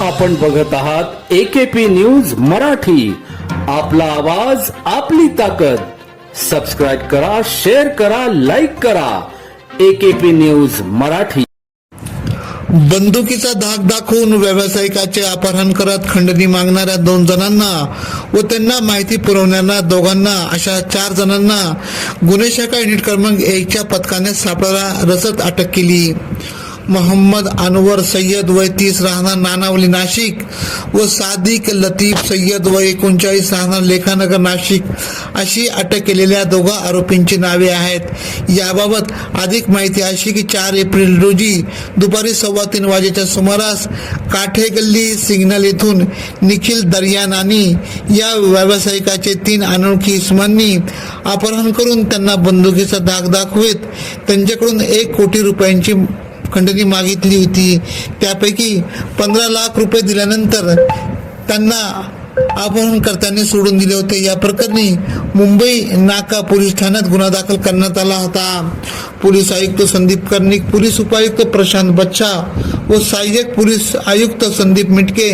आपण बघत आहात एकेपी न्यूज मराठी. आपला आवाज आपली ताकद. सबस्क्राईब करा शेअर करा लाईक करा. AKP news Marathi. बंदुकीचा धाक दाखवून व्यावसायिकाचे अपहरण करत खंडणी मागणाऱ्या दोन जणांना व त्यांना माहिती पुरवणाऱ्या दोघांना अशा चार जणांना गुन्हे शाखा युनिट क्रमांक एकच्या पथकाने सापळा रसत अटक केली. मोहम्मद अनवर सय्यद वय तीस राहणार नानावली नाशिक व सादिक लतीफ सय्यद वय एकोणचाळीस राहणार लेखानगर नाशिक. अशी अटक केलेल्या दोघा आरोपींची नावे आहेत. याबाबत अधिक माहिती अशी की चार एप्रिल रोजी दुपारी सव्वा तीन वाजेच्या सुमारास काठे गल्ली सिग्नल येथून निखिल दर्यानानी या व्यावसायिकाचे तीन अनोळखी इसमांनी अपहरण करून त्यांना बंदुकीचा धाक दाखवित. त्यांच्याकडून एक कोटी रुपयांची खंडणी मागितली होती. त्यापैकी पंधरा लाख रुपये दिल्यानंतर त्यांना अपहरणकर्त्यांनी सोडून दिले होते. या प्रकरणी मुंबई नाका पोलीस ठाण्यात गुन्हा दाखल करण्यात आला होता. पोलीस आयुक्त संदीप कर्णिक पोलीस उपायुक्त प्रशांत बच्चा व सहाय्यक पोलीस आयुक्त संदीप मिटके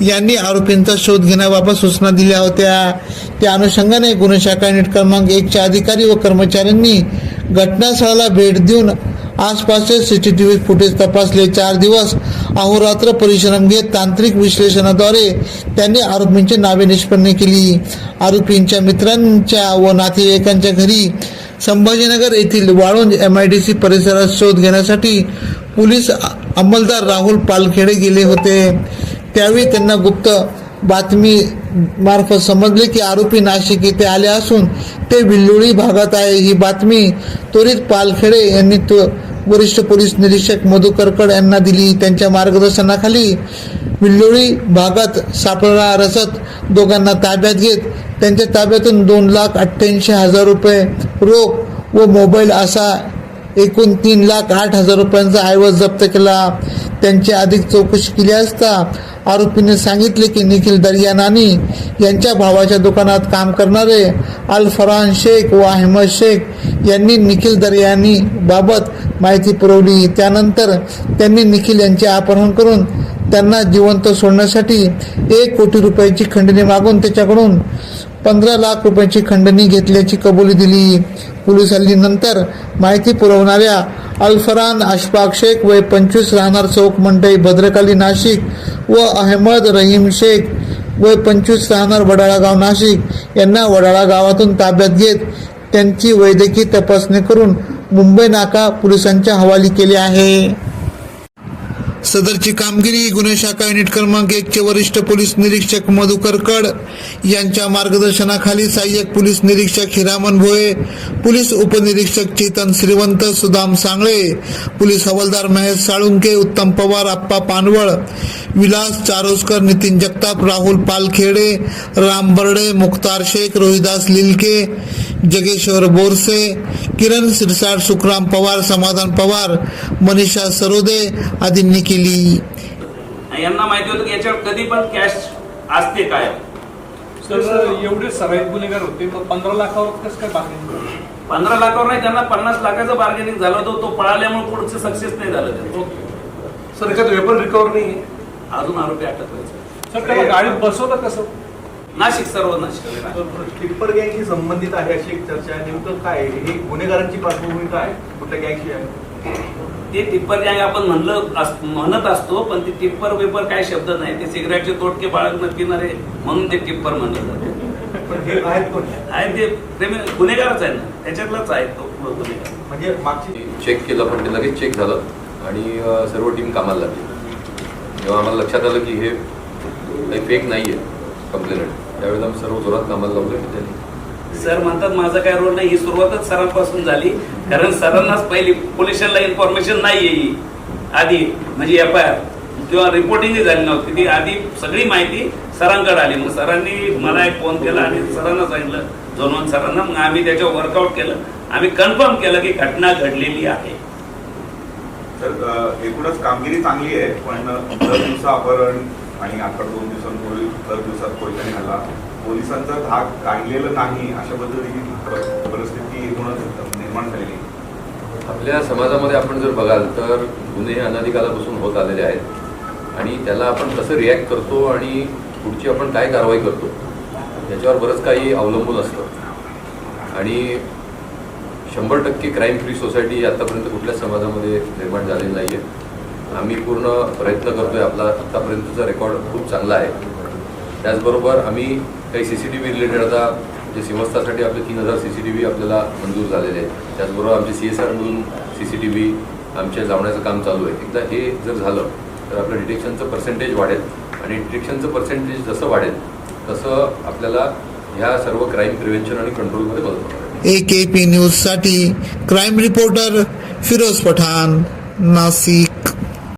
यांनी आरोपींचा शोध घेण्याबाबत सूचना दिल्या होत्या. त्या अनुषंगाने गुन्हे शाखा नीट क्रमांक एकच्या अधिकारी व कर्मचाऱ्यांनी घटनास्थळाला भेट देऊन आसपासचे सीसीटीव्ही फुटेज तपासले. चार दिवस अहोरात्र परिश्रम घेत तांत्रिक विश्लेषणाद्वारे त्यांनी आरोपींची नावे निष्पन्न केली. आरोपींच्या मित्रांच्या व नातेवाईकांच्या घरी संभाजीनगर येथील Waluj M I D C परिसरात शोध घेण्यासाठी पोलीस अंमलदार राहुल पालखेडे गेले होते. त्यावेळी त्यांना गुप्त बातमी मार्फत समजले की आरोपी नाशिक येथे आले असून ते विल्लोळी भागात आहे. ही बातमी त्वरित पालखेडे यांनी तो वरिष्ठ पोलीस निरीक्षक मधुकरकड यांना दिली. त्यांच्या मार्गदर्शनाखाली विल्लोळी भागात सापळा रसत दोघांना ताब्यात घेत त्यांच्या ताब्यातून दोन लाख अठ्ठ्याऐंशी हजार रुपये रोख व मोबाईल असा एकूण तीन लाख आठ हजार रुपयांचा ऐवज जप्त केला. त्यांची अधिक चौकशी केली असता आरोपीने सांगितले की निखिल दर्यानानी यांच्या भावाच्या दुकानात काम करणारे अल फरहान शेख व अहमद शेख यांनी निखिल दर्यानी बाबत माहिती पुरवली. त्यानंतर त्यांनी निखिल यांचे अपहरण करून त्यांना जिवंत सोडण्यासाठी एक कोटी रुपयाची खंडणी मागून त्याच्याकडून पंधरा लाख रुपयांची खंडणी घेतल्याची कबुली दिली. पोलिसांनी नंतर माहिती पुरवणाऱ्या अल्फरान अशफाक शेख वय पंचवीस राहणार चौक मंडई भद्रकाली नाशिक व अहमद रहीम शेख व पंचवीस राहणार वडाळागाव नाशिक यांना वडाळा गावातून ताब्यात घेत त्यांची वैद्यकीय तपासणी करून मुंबई नाका पोलिसांच्या हवाली केली आहे. सदरची कामगिरी गुन्हे शाखा युनिट क्रमांक एकचे वरिष्ठ पोलीस निरीक्षक मधुकर कड यांच्या मार्गदर्शनाखाली सहाय्यक पोलीस निरीक्षक हिरामन भोये पोलीस उपनिरीक्षक चेतन श्रीवंत सुदाम सांगळे पोलीस हवालदार महेश साळुंके उत्तम पवार आप्पा पानवळ विलास चारोस्कर नितीन जगताप राहुल पालखेडे राम बर्डे मुख्तार शेख रोहिदास लिलके जगेश्वर बोरसे किरण सिरसाट सुखराम पवार समाधान पवार मनीषा सरोदे आदींनी केली यांना माहिती होतं की याच्यावर कधी पण कॅश असते काय सर एवढे सराईत गुन्हेगार होते पंधरा लाखावर कसं काय बाकी पंधरा लाखावर नाही त्यांना पन्नास लाखाचं बार्गेनिंग झालं होतं तो पळाल्यामुळे पुढचं सक्सेस नाही झालं. सर एखाद वेपन रिकवर नाही अजून आरोपी अटक व्हायचे. सर त्याला गाडीत बसवलं कसं? नाशिक सर्व नाशिक टिप्पर गँगशी संबंधित आहे अशी एक चर्चा आहे. नेमकं काय? ही गुन्हेगारांची पार्श्वभूमी काय आहे? कुठल्या गँगशी आहे? ते टिप्पर गँग आपण म्हणलं म्हणत असतो पण ते टिप्पर वेपर काय शब्द नाही. ते सिगरेटचे तोटके बाळगणं पिणारे म्हणून ते टिप्पर म्हणलं जातं. हे ते प्रेमी गुन्हेगारच आहे ना. त्याच्यातलाच आहे तो गुन्हेगार. म्हणजे मागची चेक केलं पण ते लगेच चेक झालं. आणि सर्व टीम कामाला लागली. जेव्हा आम्हाला लक्षात आलं की हे काही फेक नाही आहे कंप्लेंट त्यावेळेस आम्ही सर्व जोरात कामाला लावलं की त्यांनी सर म्हणतात माझा काय रोल नाही. ही सुरुवातच सरांपासून झाली. कारण सरांनाच पहिली पोलिसांना इन्फॉर्मेशन नाही आहे ही. आधी म्हणजे एफ आय आर. किंवा रिपोर्टिंग झाली नव्हती. ती आधी सगळी माहिती सरांकडे आली. मग सरांनी मला एक फोन केला आणि सरांना सांगितलं जोनवन सरांना. मग आम्ही त्याच्यावर वर्कआउट केलं. आम्ही कन्फर्म केलं की घटना घडलेली आहे. तर एकूणच कामगिरी चांगली आहे पण दर दिवसा अपहरण आणि आता दोन दिवसांपूर्वी दर दिवसात कोयत्याने हल्ला पोलिसांचा धाक काढलेलं नाही अशा पद्धतीची परिस्थिती एकूणच निर्माण झालेली आपल्या समाजामध्ये आपण जर बघाल तर गुन्हे अनाधिकालापासून होत आलेले आहेत. आणि त्याला आपण कसं रिॲक्ट करतो आणि पुढची आपण काय कारवाई करतो याच्यावर बरंच काही अवलंबून असतं. आणि शंभर टक्के क्राईम फ्री सोसायटी आतापर्यंत कुठल्याच समाजामध्ये निर्माण झालेली नाही आहे आम्ही पूर्ण प्रयत्न करतोय आपला आत्तापर्यंतचा रेकॉर्ड खूप चांगला आहे. त्याचबरोबर आम्ही काही C C T V related आता जे सिमस्तासाठी आपले तीन हजार सी सी टी व्ही आपल्याला मंजूर झालेले आहेत. त्याचबरोबर आमचे सी एस आरमधून सी सी टी व्ही आमच्या लावण्याचं काम चालू आहे. एकदा हे जर झालं तर आपलं डिटेक्शनचं पर्सेंटेज वाढेल आणि डिटेक्शनचं पर्सेंटेज जसं वाढेल तसं आपल्याला ह्या सर्व क्राईम प्रिव्हेन्शन आणि कंट्रोलमध्ये मदत होणार ए के पी न्यूजसाठी क्राईम रिपोर्टर फिरोज पठाण नाशिक.